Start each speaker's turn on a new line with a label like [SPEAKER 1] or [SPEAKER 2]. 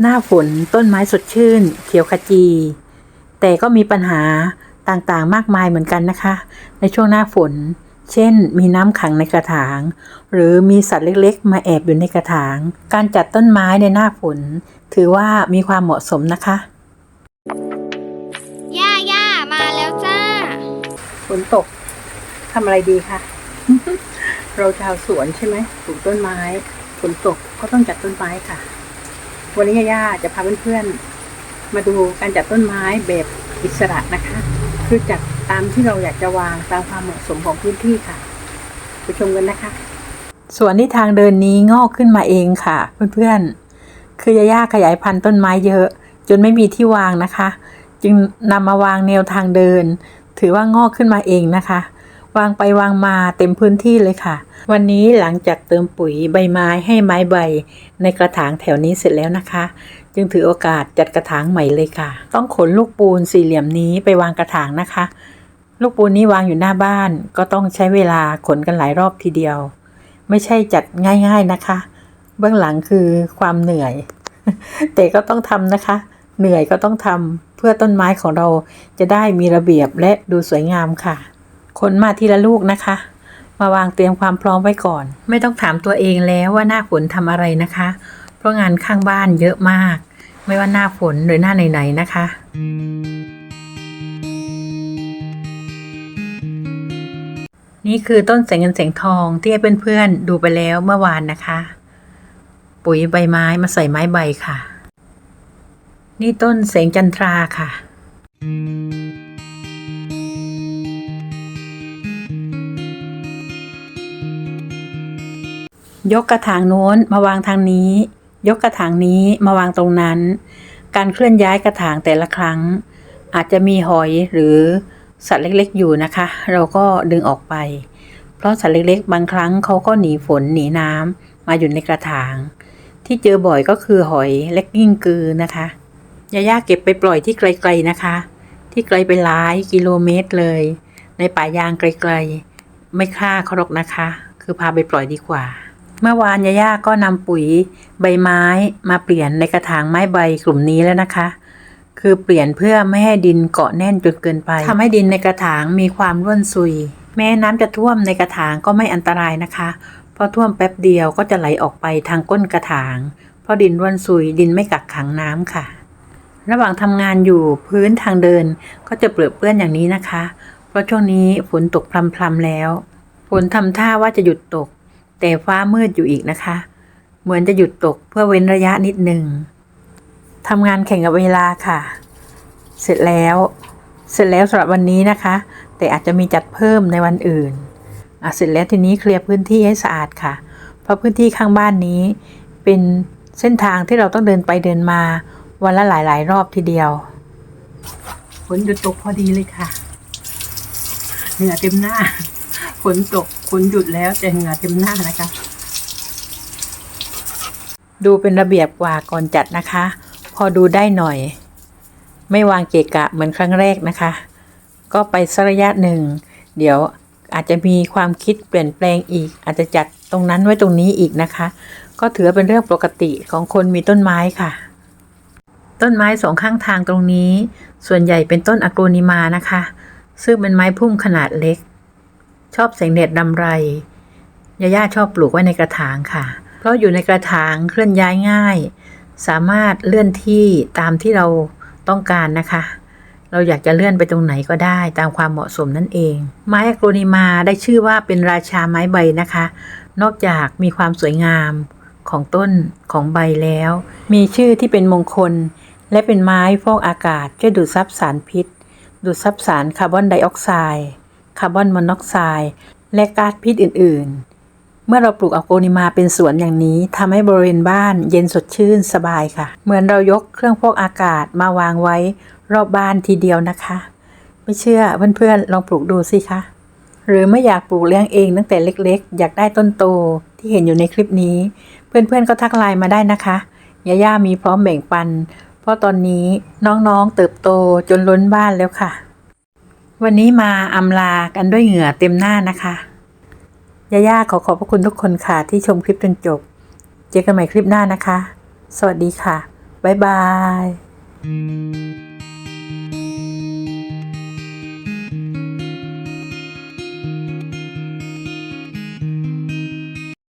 [SPEAKER 1] หน้าฝนต้นไม้สดชื่น เขียวขจี แต่ก็มีปัญหาต่างๆ มากมายเหมือนกันนะคะ ในช่วงหน้าฝน เช่น มีน้ำขังในกระถาง หรือมีสัตว์เล็กๆ มาแอบอยู่ในกระถาง การจัดต้นไม้ในหน้าฝน ถือว่ามีความเหมาะสมนะคะ
[SPEAKER 2] ย่าย่ามาแล้วจ้า
[SPEAKER 1] ฝนตกทำอะไรดีคะ เราชาวสวนใช่ไหมปลูกต้นไม้ฝนตกก็ต้องจัดต้นไม้ค่ะ วันนี้ย่าจะพาเพื่อนๆ มาดูการจัดต้นไม้แบบอิสระนะคะ คือจัดตามที่เราอยากจะวางตามความเหมาะสมของพื้นที่ค่ะ ไปชมกันนะคะ ส่วนที่ทางเดินนี้งอกขึ้นมาเองค่ะ เพื่อนๆ คือย่าขยายพันธุ์ต้นไม้เยอะ จนไม่มีที่วางนะคะ จึงนำมาวางแนวทางเดิน ถือว่างอกขึ้นมาเองนะคะ วางไปวางมาเต็มพื้นที่เลยค่ะ วันนี้หลังจากเติมปุ๋ยใบไม้ให้ไม้ใบ ในกระถางแถวนี้เสร็จแล้วนะคะ จึงถือโอกาสจัดกระถางใหม่เลยค่ะ ต้องขนลูกปูนสี่เหลี่ยมนี้ไปวางกระถางนะคะ ลูกปูนนี้วางอยู่หน้าบ้าน ก็ต้องใช้เวลาขนกันหลายรอบทีเดียว ไม่ใช่จัดง่ายๆนะคะ เบื้องหลังคือความเหนื่อย แต่ก็ต้องทำนะคะเหนื่อยก็ต้องทำเพื่อต้นไม้ของเราจะได้มีระเบียบและดูสวยงามค่ะ ขนมาทีละลูกนะคะ มาวางเตรียมความพร้อมไว้ก่อน ไม่ต้องถามตัวเองแล้วว่าหน้าฝนทำอะไรนะคะ เพราะงานข้างบ้านเยอะมาก ไม่ว่าหน้าฝนหรือหน้าไหนๆนะคะนี่คือต้นแสงเงินแสงทองที่ให้เพื่อนๆดูไปแล้วเมื่อวานนะคะ ปุ๋ยใบไม้มาใส่ไม้ใบค่ะ นี่ต้นแสงจันทราค่ะ ยกกระถางโน้นมาวางทางนี้ ยกกระถางนี้มาวางตรงนั้น การเคลื่อนย้ายกระถางแต่ละครั้ง อาจจะมีหอยหรือสัตว์เล็กๆ อยู่นะคะ เราก็ดึงออกไป เพราะสัตว์เล็กๆ บางครั้งเขาก็หนีฝนหนีน้ำมาอยู่ในกระถาง ที่เจอบ่อยก็คือหอยและกิ้งกือนะคะยาย่าเก็บไปปล่อยที่ไกลๆนะคะ ที่ไกลไปหลายกิโลเมตรเลย ในป่ายางไกลๆ ไม่ฆ่าเขาหรอกนะคะ คือพาไปปล่อยดีกว่า เมื่อวานยาย่าก็นำปุ๋ยใบไม้มาเปลี่ยนในกระถางไม้ใบกลุ่มนี้แล้วนะคะ คือเปลี่ยนเพื่อไม่ให้ดินเกาะแน่นจนเกินไปทำให้ดินในกระถางมีความร่วนซุย แม้น้ำจะท่วมในกระถางก็ไม่อันตรายนะคะ เพราะท่วมแป๊บเดียวก็จะไหลออกไปทางก้นกระถาง เพราะดินร่วนซุยดินไม่กักขังน้ำค่ะ ระหว่างทำงานอยู่พื้นทางเดินก็จะเปลือเปื้อนอย่างนี้นะคะ เพราะช่วงนี้ฝนตกพรำๆแล้วฝนทำท่าว่าจะหยุดตก แต่ฟ้ามืดอยู่อีกนะคะ เหมือนจะหยุดตกเพื่อเว้นระยะนิดหนึ่งทำงานแข่งกับเวลาค่ะ เสร็จแล้ว เสร็จแล้วสำหรับวันนี้นะคะ แต่อาจจะมีจัดเพิ่มในวันอื่นอะเสร็จแล้วทีนี้เคลียร์พื้นที่ให้สะอาดค่ะ เพราะพื้นที่ข้างบ้านนี้ เป็นเส้นทางที่เราต้องเดินไปเดินมาวันละหลาย ๆ รอบทีเดียวฝนหยุดตกพอดีเลยค่ะ เหงื่อเต็มหน้า ฝนตกฝนหยุดแล้วแต่เหงื่อเต็มหน้านะคะ ดูเป็นระเบียบกว่าก่อนจัดนะคะ พอดูได้หน่อย ไม่วางเกะกะเหมือนครั้งแรกนะคะ ก็ไปสักระยะหนึ่ง เดี๋ยวอาจจะมีความคิดเปลี่ยนแปลงอีก อาจจะจัดตรงนั้นไว้ตรงนี้อีกนะคะ ก็ถือเป็นเรื่องปกติของคนมีต้นไม้ค่ะ ต้นไม้สองข้างทางตรงนี้ ส่วนใหญ่เป็นต้นอะโกนิมานะคะ ซึ่งเป็นไม้พุ่มขนาดเล็ก ชอบแสงแดดดำไรยาย่าชอบปลูกไว้ในกระถางค่ะ เพราะอยู่ในกระถางเคลื่อนย้ายง่าย สามารถเลื่อนที่ตามที่เราต้องการนะคะ เราอยากจะเลื่อนไปตรงไหนก็ได้ตามความเหมาะสมนั่นเอง ไม้อะโกนิมาได้ชื่อว่าเป็นราชาไม้ใบนะคะ นอกจากมีความสวยงามของต้นของใบแล้ว มีชื่อที่เป็นมงคล และเป็นไม้ฟอกอากาศช่วยดูดซับสารพิษ ดูดซับสารคาร์บอนไดออกไซด์ คาร์บอนมอนอกไซด์และก๊าซพิษอื่น ๆ เมื่อเราปลูกอะโกนิมาเป็นสวนอย่างนี้ทำให้บริเวณบ้านเย็นสดชื่นสบายค่ะ เหมือนเรายกเครื่องฟอกอากาศมาวางไว้รอบบ้านทีเดียวนะคะ ไม่เชื่อเพื่อนๆลองปลูกดูสิคะหรือไม่อยากปลูกเลี้ยงเองตั้งแต่เล็กๆ อยากได้ต้นโตที่เห็นอยู่ในคลิปนี้ เพื่อนๆก็ทักไลน์มาได้นะคะย่าย่ามีพร้อมแบ่งปัน เพราะตอนนี้น้องๆเติบโตจนล้นบ้านแล้วค่ะ วันนี้มาอำลากันด้วยเหงื่อเต็มหน้านะคะย่าย่าขอขอบพระคุณทุกคนค่ะ ที่ชมคลิปจนจบ เจอกันใหม่คลิปหน้านะคะ สวัสดีค่ะ บ๊ายบาย